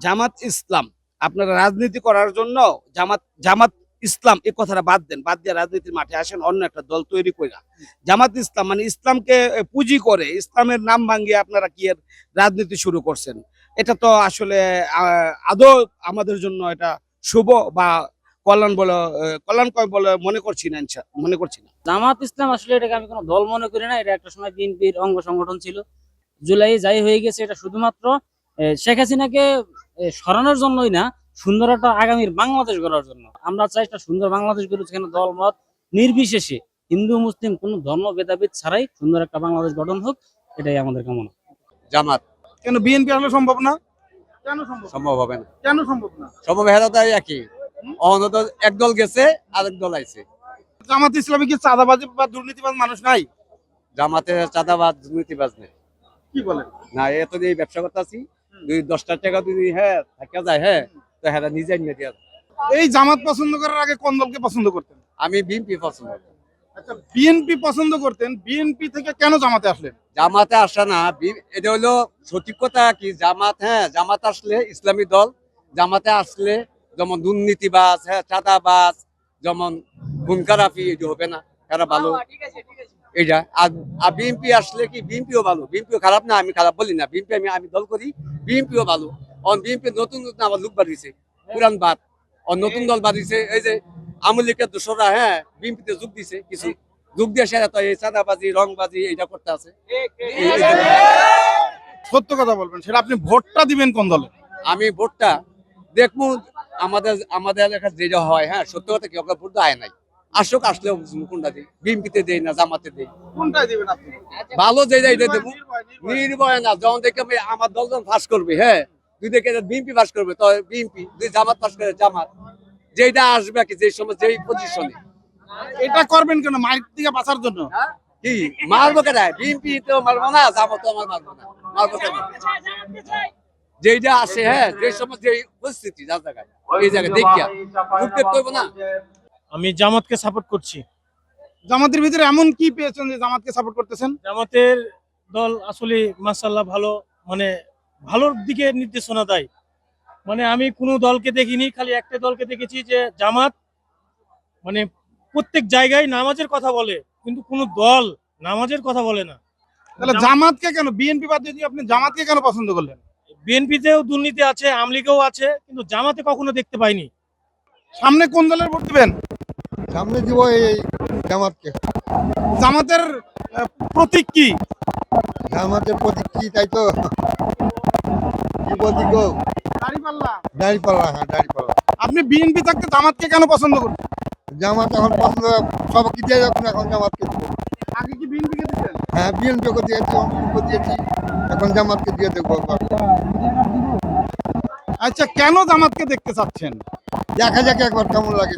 জামাত ইসলাম। আপনারা রাজনীতি করার জন্য জামাত জামাত ইসলাম এই কথাটা বাদ দেন বাদ দিয়ে রাজনীতির মাঠে আসেন অন্য একটা দল তৈরি করে জামাত ইসলাম মানে ইসলামকে পুঁজি করে ইসলামের নাম ভাঙিয়ে আপনারা কি রাজনীতি শুরু করছেন? এটা তো আসলে আদৌ আমাদের জন্য এটা শুভ বা কল্যাণ বলে আহ, কল্যাণকর বলে মনে করছি না মনে করছি না। জামাত ইসলাম আসলে এটাকে আমি কোনো দল মনে করি না এটা একটা সময় বিএনপির অঙ্গ সংগঠন ছিল। জুলাই যাই হয়ে গেছে এটা শুধুমাত্র এ, শেখ হাসিনাকে সরানোর জন্যই না সুন্দর একটা আগামীর বাংলাদেশ গড়ার জন্য। আমরা চাই একটা সুন্দর বাংলাদেশ গড়ে সেখানে দল মত নির্বিশেষে হিন্দু মুসলিম কোনো ধর্ম ভেদাভেদ ছাড়াই সুন্দর একটা বাংলাদেশ গঠন হোক এটাই আমাদের কামনা। জামাত। কেন বিএনপি আসলে সম্ভব না? কেন সম্ভব? সম্ভব হবে না। কেন সম্ভব না? সম্ভব হেরা তো একই অন্তত এক দল গেছে আরেক দল আইছে। জামাত ইসলামী কি চাঁদাবাজি বা দুর্নীতিবাজ মানুষ নাই? জামাতে চাঁদাবাদ দুর্নীতিবাজ নেই। কি বলেন? না এত দিয়ে ব্যবসা করতে আছি দুই দশটা টাকা যদি হ্যাঁ থাকা যায় হ্যাঁ তো হেরা নিজে নিয়ে দিয়া এই জামাত পছন্দ করার আগে কোন দলকে পছন্দ করতেন? আমি বিএনপি পছন্দ করি। আচ্ছা বিএনপি পছন্দ করতেন বিএনপি থেকে কেন জামাতে আসলেন? জামাতে আসা না বি- এটা হলো সঠিক কথা কি জামাত হ্যাঁ জামাত আসলে ইসলামী দল জামাতে আসলে যেমন দুর্নীতিবাজ হ্যাঁ চাঁদাবাজ যেমন খুনকারাফি এটা হবে না এরা ভালো। এটা আর আর বিএনপি আসলে কি বিএনপিও ভালো বিএনপিও খারাপ না আমি খারাপ বলি না। বিএনপি আমি আমি দল করি বিএনপিও ভালো। অন বিএনপি নতুন নতুন আবার লোক বাড়িয়েছে পুরান বাদ। আর নতুন দল বাড়িয়েছে এই যে আওয়ামী লীগের দোসররা হ্যাঁ বিএনপিতে যোগ দিছে কিছু। যোগ দিয়ে সেরা তো এই চাঁদাবাজি রংবাজি এটা করতে আছে। সত্য কথা বলবেন সেটা আপনি ভোটটা দিবেন কোন দলে? আমি ভোটটা দেখব আমাদের আমাদের এলাকায় যেটা হয় হ্যাঁ সত্য কথা কি আমরা ভোট আয় নাই। আসুক আসলেও কোনটা দিই? বিএনপিতে দেই না জামাতে দেই? কোনটাই দিবেন আপনি? ভালো যে এটা দেবো। নির্ভয়, না যখন দেখে আমি আমার দলজন পাস করবে হ্যাঁ? দুই দেখে বিএনপি পাস করবে তো বিএনপি দুই জামাত পাস করে জামাত। যেটা আসবে কি যে সময় যেই পজিশনে এটা করবেন কেন? মাইক থেকে বাঁচার জন্য? কি? মারবো কেন? বিএনপি তো মারবো না জামাত আমার মারবো না। মারবো কেন? যেটা আসে হ্যাঁ? যে সময় যে পরিস্থিতি যার জায়গায়। এই জায়গায় দেখিয়া। ঢুকতে তো না। আমি জামাতকে সাপোর্ট করছি। জামাতের ভিতরে এমন কি পেয়েছেন যে জামাতকে সাপোর্ট করতেছেন? জামাতের দল আসলে মাসাল্লাহ ভালো মানে ভালোর দিকে নির্দেশনা দেয়। মানে আমি কোনো দলকে দেখিনি খালি একটা দলকে দেখেছি যে জামাত মানে প্রত্যেক জায়গায় নামাজের কথা বলে কিন্তু কোনো দল নামাজের কথা বলে না। তাহলে জামাতকে কেন বিএনপি বাদ দিয়ে আপনি জামাতকে কেন পছন্দ করলেন? বিএনপিতেও দুর্নীতি আছে আমলিগেও আছে কিন্তু জামাতে কখনো দেখতে পাইনি। সামনে কোন দলের ভোট দিবেন? সামনে দিব এই জামাতকে। জামাতের প্রতীক কি? জামাতের প্রতীক কি তাই তো? কি প্রতীক গো? দাঁড়িপাল্লা। দাঁড়িপাল্লা হ্যাঁ দাঁড়িপাল্লা। আপনি বিএনপি থাকতে জামাতকে কেন পছন্দ জামাত এখন পছন্দ সব কি দিয়ে যাচ্ছেন এখন জামাতকে? আগে কি বিএনপিকে দিতেন? হ্যাঁ বিএনপিকে দিয়েছি অন্যকে দিয়েছি এখন জামাতকে দিয়ে দেবো আচ্ছা কেন জামাতকে দেখতে চাচ্ছেন? দেখা যাক একবার কেমন লাগে।